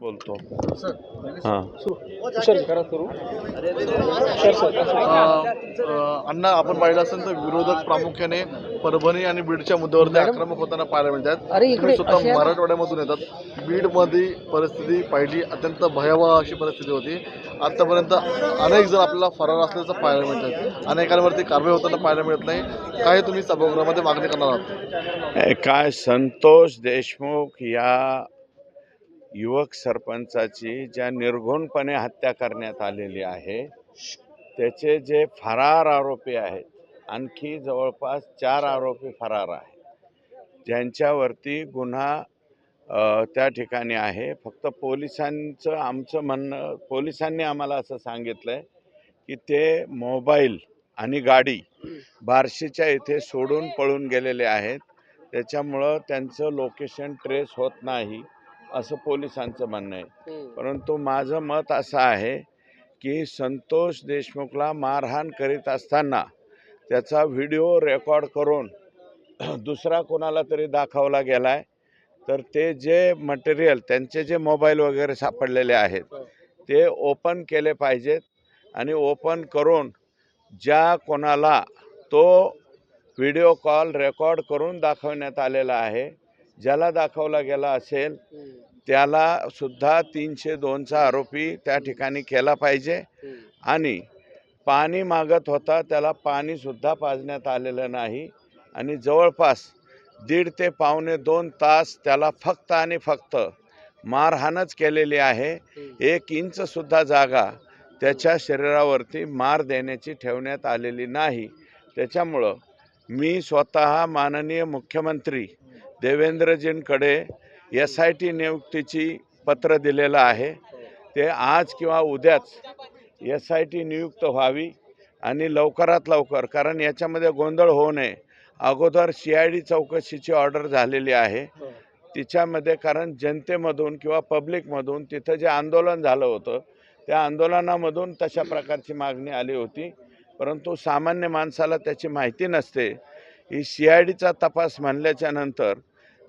बोलतो. हां. अण्णा आपण पाहिलं असेल तर विरोधक प्रामुख्याने परभणी आणि बीडच्या मुद्द्यावरती आक्रमक होताना पाहायला मिळतात स्वतः मराठवाड्यामधून येतात. बीडमध्ये परिस्थिती पाहिली अत्यंत भयावह अशी परिस्थिती होती. आतापर्यंत अनेक जण आपल्याला फरार असल्याचं पाहायला मिळतात अनेकांवरती कारवाई होताना पाहायला मिळत नाही. काय तुम्ही सभागृहामध्ये मागणी करणार आहात? काय संतोष देशमुख या युवक सरपंचाची ज्या निर्घुणपणे हत्या करण्यात आलेली आहे त्याचे जे फरार आरोपी आहेत आणखी जवळपास चार आरोपी फरार आहेत. ज्यांच्यावरती गुन्हा त्या ठिकाणी आहे. फक्त पोलिसांचं आमचं म्हणणं पोलिसांनी आम्हाला असं सांगितलं आहे की ते मोबाईल आणि गाडी बार्शीच्या इथे सोडून पळून गेलेले आहेत. त्याच्यामुळं त्यांचं लोकेशन ट्रेस होत नाही. असं पोलिसांचं म्हणणं आहे. परंतु माझं मत असं आहे की संतोष देशमुखला मारहाण करीत असताना त्याचा व्हिडिओ रेकॉर्ड करून दुसरा कोणाला तरी दाखवला गेला आहे तर ते जे मटेरियल त्यांचे जे मोबाईल वगैरे सापडलेले आहेत ते ओपन केले पाहिजेत आणि ओपन करून ज्या कोणाला तो व्हिडिओ कॉल रेकॉर्ड करून दाखवण्यात आलेला आहे ज्याला दाखवला गेला असेल त्याला सुद्धा तीनशे दोनचा आरोपी त्या ठिकाणी केला पाहिजे. आणि पाणी मागत होता त्याला पाणीसुद्धा पाजण्यात आलेलं नाही. आणि जवळपास दीड ते पावणे दोन तास त्याला फक्त आणि फक्त मारहाणच केलेली आहे. एक इंचसुद्धा जागा त्याच्या शरीरावरती मार देण्याची ठेवण्यात आलेली नाही. त्याच्यामुळं मी स्वतः माननीय मुख्यमंत्री देवेंद्रजींकडे एस आय टी नियुक्तीची पत्र दिलेलं आहे. ते आज किंवा उद्याच एस आय टी नियुक्त व्हावी आणि लवकरात लवकर कारण याच्यामध्ये गोंधळ होऊ नये. अगोदर सी आय डी चौकशीची ऑर्डर झालेली आहे. तिच्यामध्ये कारण जनतेमधून किंवा पब्लिकमधून तिथं जे आंदोलन झालं होतं त्या आंदोलनामधून तशा प्रकारची मागणी आली होती. परंतु सामान्य माणसाला त्याची माहिती नसते. ही सी आय डीचा तपास म्हणल्याच्या नंतर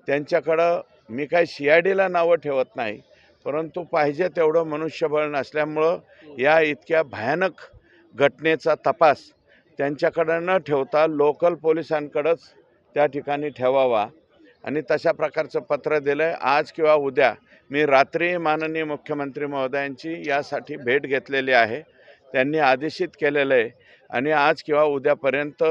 त्यांच्याकडं मी काही सी आय डीला नावं ठेवत नाही परंतु पाहिजे तेवढं मनुष्यबळ नसल्यामुळं या इतक्या भयानक घटनेचा तपास त्यांच्याकडं न ठेवता लोकल पोलिसांकडंच त्या ठिकाणी ठेवावा. आणि तशा प्रकारचं पत्र दिलं आहे आज किंवा उद्या मी रात्री माननीय मुख्यमंत्री महोदयांची यासाठी भेट घेतलेली आहे. त्यांनी आदेशित केलेलं आहे. आणि आज किंवा उद्यापर्यंत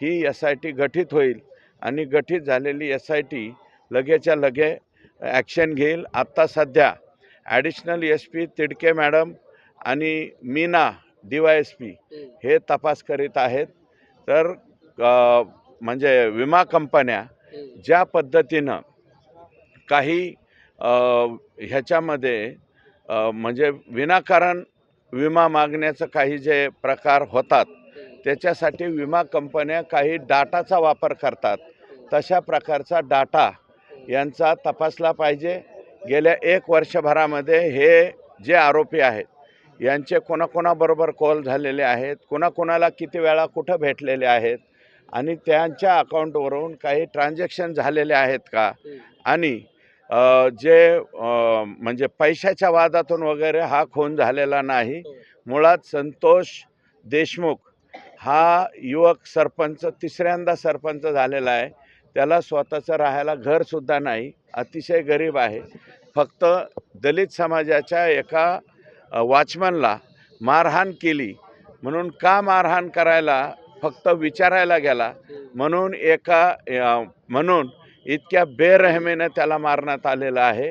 ही एस आय टी गठीत होईल. आणि गठीत झालेली एस आय टी लगेच्या लगे ॲक्शन घेईल. आत्ता सध्या additional S P Tidke madam आणि Meena D Y S P हे तपास करीत आहेत. तर म्हणजे विमा कंपन्या ज्या पद्धतीनं काही ह्याच्यामध्ये म्हणजे विनाकारण विमा मागण्याचं काही जे प्रकार होतात त्याच्यासाठी विमा कंपन्या काही डाटाचा वापर करतात. तशा प्रकारचा डाटा यांचा तपासला पाहिजे. गेल्या एक वर्षभरामध्ये हे जे आरोपी आहेत यांचे कोणाकोणाबरोबर कॉल झालेले आहेत कोणाकोणाला किती वेळा कुठं भेटलेले आहेत आणि त्यांच्या अकाउंटवरून काही ट्रान्झॅक्शन झालेले आहेत का? आणि जे म्हणजे पैशाच्या वादातून वगैरे हा खून झालेला नाही. मुळात संतोष देशमुख हा युवक सरपंच तिसऱ्यांदा सरपंच झालेला आहे. त्याला स्वतःचं राहायला घरसुद्धा नाही. अतिशय गरीब आहे. फक्त दलित समाजाच्या एका वॉचमनला मारहाण केली. म्हणून का मारहाण करायला फक्त विचारायला गेला. म्हणून एका म्हणून इतक्या बेरहमेनं त्याला मारण्यात आलेलं आहे.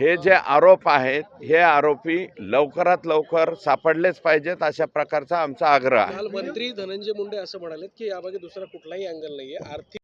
हे जे आरोप आहेत हे आरोपी लवकरात लवकर सापडलेच पाहिजेत अशा प्रकारचा आमचा आग्रह आहे. मंत्री धनंजय मुंडे असं म्हणाले की यामागे दुसरा कुठलाही अँगल नाही आर्थिक